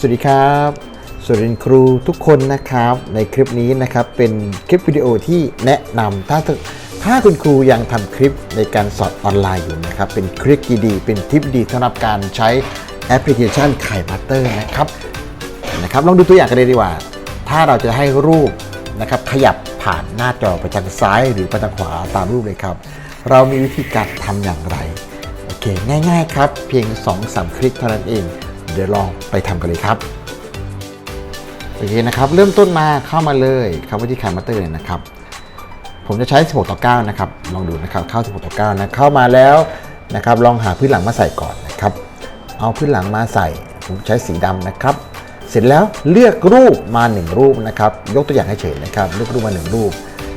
สวัสดีครับสวัสดีครูทุกคนนะครับ ในคลิปนี้นะครับเป็นคลิปวิดีโอที่แนะนำถ้าถ้าคุณครูยังทำคลิปในการสอนออนไลน์อยู่นะครับ เป็นคลิปดีๆเป็นทิปดีสำหรับการใช้แอปพลิเคชันไข่บัตเตอร์นะครับนะครับลองดูตัวอย่างกันเลยดีกว่า ถ้าเราจะให้รูปนะครับขยับผ่านหน้าจอไปทางซ้ายหรือไปทางขวาตามรูปเลยครับ เรามีวิธีการทำอย่างไรโอเคง่าย ๆ ครับ เพียง 2-3 คลิกเท่านั้นเอง ดี๋ยวลองไปทำกันเลยครับโอเคนะครับเริ่มต้นมาเข้ามาเลยเข้าไปที่คามาเตอร์เลยนะครับผมจะใช้ 16 ต่อ 9 นะครับ ลองดูนะครับ เข้า 16 ต่อ 9 นะ เข้ามาแล้วนะครับ ลองหาพื้นหลังมาใส่ก่อนนะครับ เอาพื้นหลังมาใส่ ผมใช้สีดำนะครับ เสร็จแล้วเลือกรูปมา 1 รูปนะครับ ยกตัวอย่างให้เฉยนะครับ เลือกรูปมา 1 รูป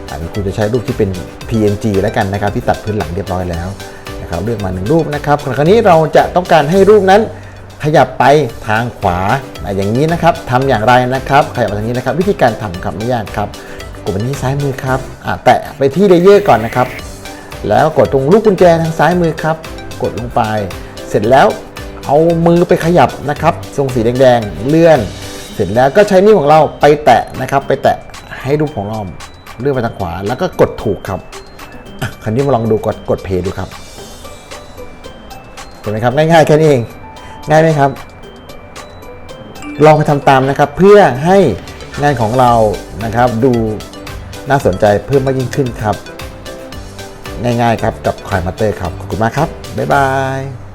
อันนี้คุณจะใช้รูปที่เป็น PNG แล้วกันนะครับ ที่ตัดพื้นหลังเรียบร้อยแล้วนะครับ เลือกมา 1 รูปนะครับ คราวนี้เราจะต้องการให้รูปนั้น ขยับไปทางขวาอย่างนี้นะครับทำอย่างไรนะครับขยับไปทางนี้นะครับ วิธีการทำครับไม่ยากครับกดไปที่ซ้ายมือครับแตะไปที่เลเยอร์ก่อนนะครับ แล้วกดตรงลูกกุญแจทางซ้ายมือครับ กดลงไป เสร็จแล้วเอามือไปขยับนะครับตรงสีแดงๆเลื่อน เสร็จแล้วก็ใช้นิ้วของเราไปแตะนะครับ ไปแตะให้รูปของเราเลื่อนไปทางขวา แล้วก็กดถูกครับคราวนี้มาลองดูกดกดเพย์ดูครับเห็นไหมครับง่ายๆแค่นี้เอง ง่ายไหมครับ ลองไปทำตามนะครับ เพื่อให้งานของเรานะครับ ดูน่าสนใจเพิ่มมากยิ่งขึ้นครับ ง่ายๆครับกับคอยมาเตอร์ครับ ขอบคุณมากครับ บ๊ายบาย